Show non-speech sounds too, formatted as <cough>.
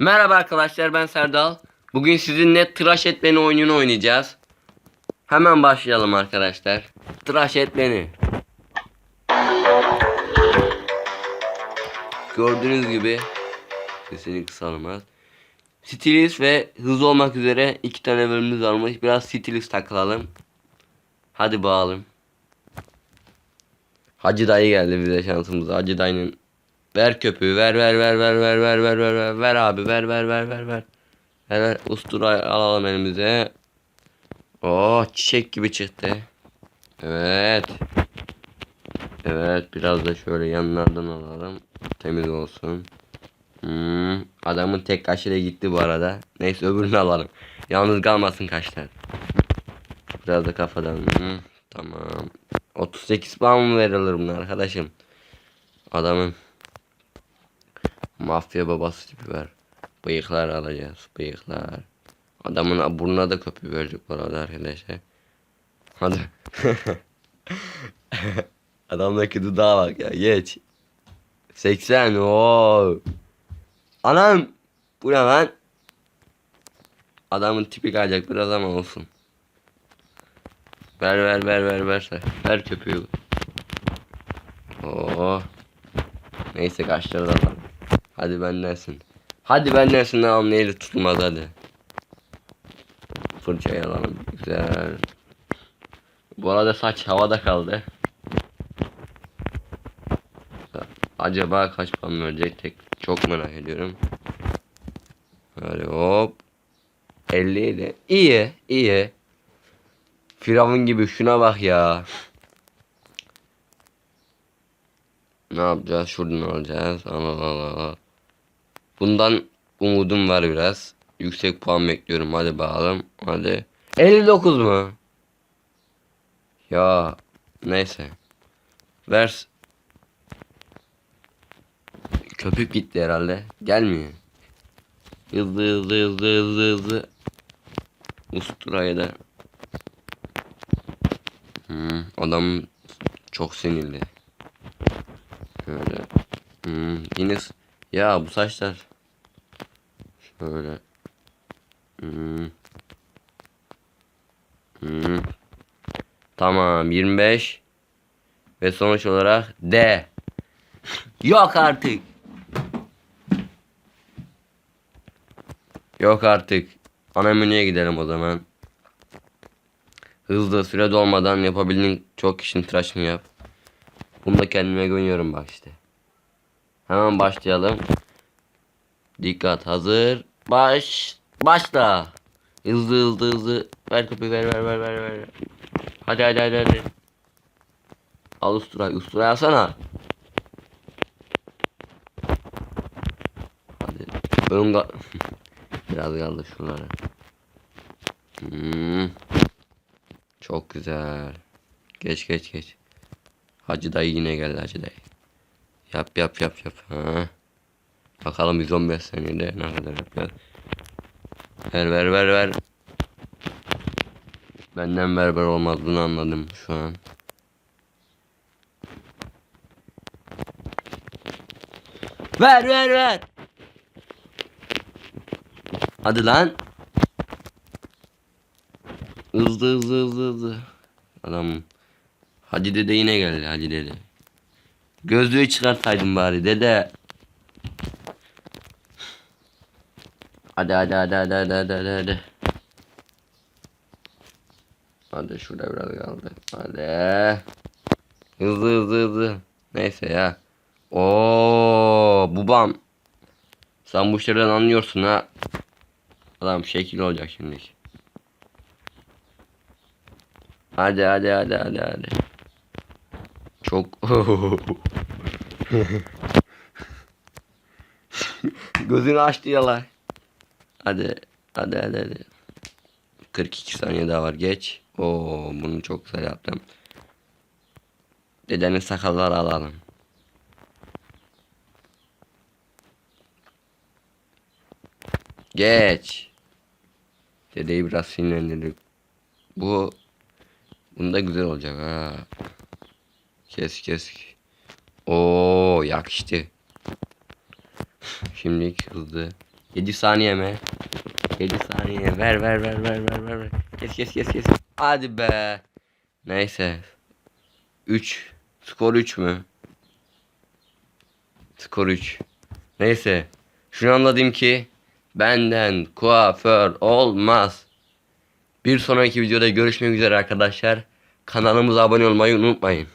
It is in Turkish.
Merhaba arkadaşlar ben Serdal. Bugün sizinle tıraş et beni oyununu oynayacağız. Hemen başlayalım arkadaşlar. Tıraş et beni. Gördüğünüz gibi sesini kısalım az. Stilist ve hızlı olmak üzere iki tane bölümümüz varmış. Biraz stilist takılalım. Hadi bağalım. Hacı dayı geldi bize şansımıza. Hacı dayının ver köpüğü ver ver ver ver ver ver ver ver ver ver abi ver ver ver ver ver. Ver ver ustura alalım elimize. Oh çiçek gibi çıktı. Evet. Evet biraz da şöyle yanlardan alalım. Temiz olsun. Hmm, adamın tek kaşı da gitti bu arada. Neyse öbürünü alalım. Yalnız kalmasın kaşlar. Biraz da kafadan. Hmm, tamam. 38 puan mı verilir buna arkadaşım? Adamın mafya babası tipi var. Bıyıklar alacağız. Bıyıklar. Adamın burnuna da köpüğü verecek bu arada arkadaşlar. Hadi. <laughs> Adamdaki dudağa bak ya geç. 80 o. Anam bu ne lan? Adamın tipi kalacak biraz ama olsun. Ver ver ver ver ver. Ver köpüğü. Oo. Neyse kaçları da. Hadi bendensin. Hadi bendensin lan neyle tutulmaz hadi. Fırçayı alalım. Güzel. Bu arada saç havada kaldı. Acaba kaç puan verecek tek çok merak ediyorum. Böyle hop. 50 ile. İyi, iyi. Firavun gibi şuna bak ya. Ne yapacağız? Şuradan alacağız. Al al al al. Bundan umudum var biraz. Yüksek puan bekliyorum. Hadi bakalım. Hadi. 59 mu? Ya neyse. Vers. Köpük gitti herhalde. Gelmiyor. Hızlı hızlı hızlı hızlı hızlı. Usturayı da. Hmm, adam çok sinirli. Şöyle. Hmm, yine ya bu saçlar. Şöyle. Hmm. Hmm. Tamam 25 ve sonuç olarak D. Yok artık. Yok artık. Ana menüye gidelim o zaman. Hızlı süre dolmadan yapabildiğin çok kişinin tıraşını yap. Bunu da kendime güveniyorum bak işte. Hemen başlayalım. Dikkat hazır. Baş. Başla. Hızlı hızlı hızlı. Ver köpüğü ver ver ver ver ver. Hadi hadi hadi hadi. Al usturayı usturayı alsana. Hadi. Ön ga- <laughs> Biraz kaldı şunlara. Hmm. Çok güzel. Geç geç geç. Hacı dayı yine geldi Hacı dayı. Yap yap yap yap. Ha. Bakalım 115 saniyede ne kadar yapacağız. Ver ver ver ver. Benden berber olmaz bunu anladım şu an. Ver ver ver. Hadi lan. Hızlı hızlı hızlı hızlı. Adam. Hacı dede yine geldi Hacı dede. Gözlüğü çıkartsaydın bari dede. Hadi hadi hadi hadi hadi hadi hadi hadi. Hadi şurada biraz kaldı. Hadi. Hızlı hızlı hızlı. Neyse ya. Oo, babam. Sen bu işlerden anlıyorsun ha. Adam şekil olacak şimdi. Hadi hadi hadi hadi hadi. Çok <laughs> Gözünü açtı yalan. Hadi hadi hadi hadi. 42 saniye daha var geç. Oo bunu çok güzel yaptım. Dedenin sakalları alalım. Geç. Dedeyi biraz sinirlendirdik. Bu bunda güzel olacak ha. Kes kes. Oo yakıştı. Şimdilik hızlı. 7 saniye mi? 7 saniye. Ver ver ver ver ver ver. ver. Kes kes kes kes. Hadi be. Neyse. 3. Skor 3 mü? Skor 3. Neyse. Şunu anladım ki benden kuaför olmaz. Bir sonraki videoda görüşmek üzere arkadaşlar. Kanalımıza abone olmayı unutmayın.